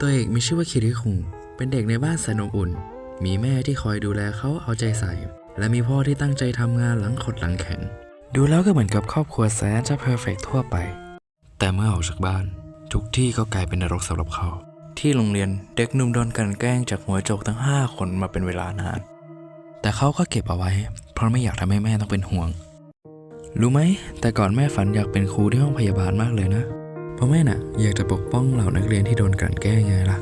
ตัวเอกมีชื่อว่าคิริคุงเป็นเด็กในบ้านแสนอบอุ่น มีแม่ที่คอยดูแลเขาเอาใจใส่ และมีพ่อที่ตั้งใจทำงานหลังขดหลังแข็ง ดูแล้วก็เหมือนกับครอบครัวแสนจะเพอร์เฟกทั่วไป แต่เมื่อออกจากบ้าน ทุกที่ก็กลายเป็นนรกสำหรับเขา ที่โรงเรียนเด็กหนุ่มโดนกันแกล้งจากหัวโจกทั้ง 5 คนมาเป็นเวลานาน แต่เขาก็เก็บเอาไว้ เพราะไม่อยากทำให้แม่ต้องเป็นห่วง รู้ไหม แต่ก่อนแม่ฝันอยากเป็นครูที่ห้องพยาบาลมากเลยนะ เพราะแม่น่ะอยากจะปกป้องเหล่านักเรียนที่โดนกลั่นแกล้งไงล่ะ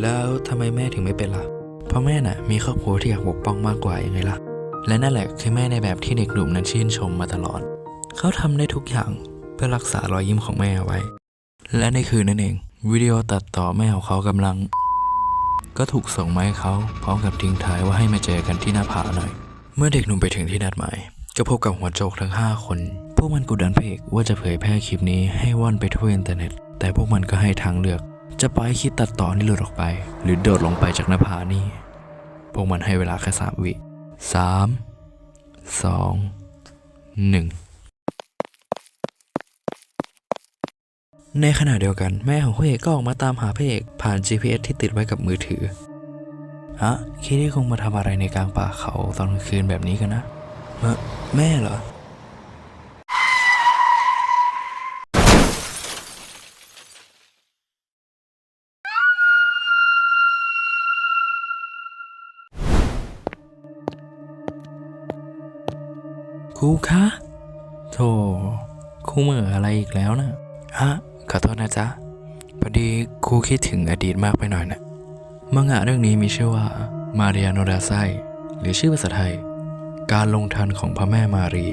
แล้วทำไมแม่ถึงไม่เป็นล่ะ เพราะแม่น่ะมีครอบครัวที่อยากปกป้องมากกว่ายังไงล่ะ และนั่นแหละคือแม่ในแบบที่เด็กหนุ่มนั้นชื่นชมมาตลอด เขาทำได้ทุกอย่างเพื่อรักษารอยยิ้มของแม่เอาไว้ และในคืนนั้นเองวิดีโอตัดต่อแม่ของเขากำลัง ก็ถูกส่งมาให้เขาพร้อมกับทิ้งท้ายว่าให้มาเจอกันที่หน้าผาหน่อย เมื่อเด็กหนุ่มไปถึงที่นัดหมายก็พบกับหัวโจกทั้ง 5 คน วกมันกดดันพระเอกว่าจะเผยแพร่คลิปนี้ให้ว่อนไปทั่วอินเทอร์เน็ต แต่พวกมันก็ให้ทางเลือก จะปล่อยให้คลิปตัดต่อนี่หลุดออกไป หรือโดดลงไปจากหน้าผานี่ พวกมันให้เวลาแค่สามวิสามสองหนึ่งในขณะเดียวกันแม่ของพระเอกก็ออกมาตามหาพระเอกผ่าน GPS ที่ติดไว้กับมือถือ ฮะ คิดที่คงมาทำอะไรในกลางป่าเขาตอนกลางคืนแบบนี้กันนะ แม่เหรอ รูคะโธ่ครูเหมื่ออะไรอีกแล้วนะฮะขอโทษนะจ๊ะพอดีครูคิดถึงอดีตมากไปหน่อยนะมังงะเรื่องนี้มีชื่อว่ามาเรียโนดาไซหรือชื่อภาษาไทย การลงทันของพระแม่มารี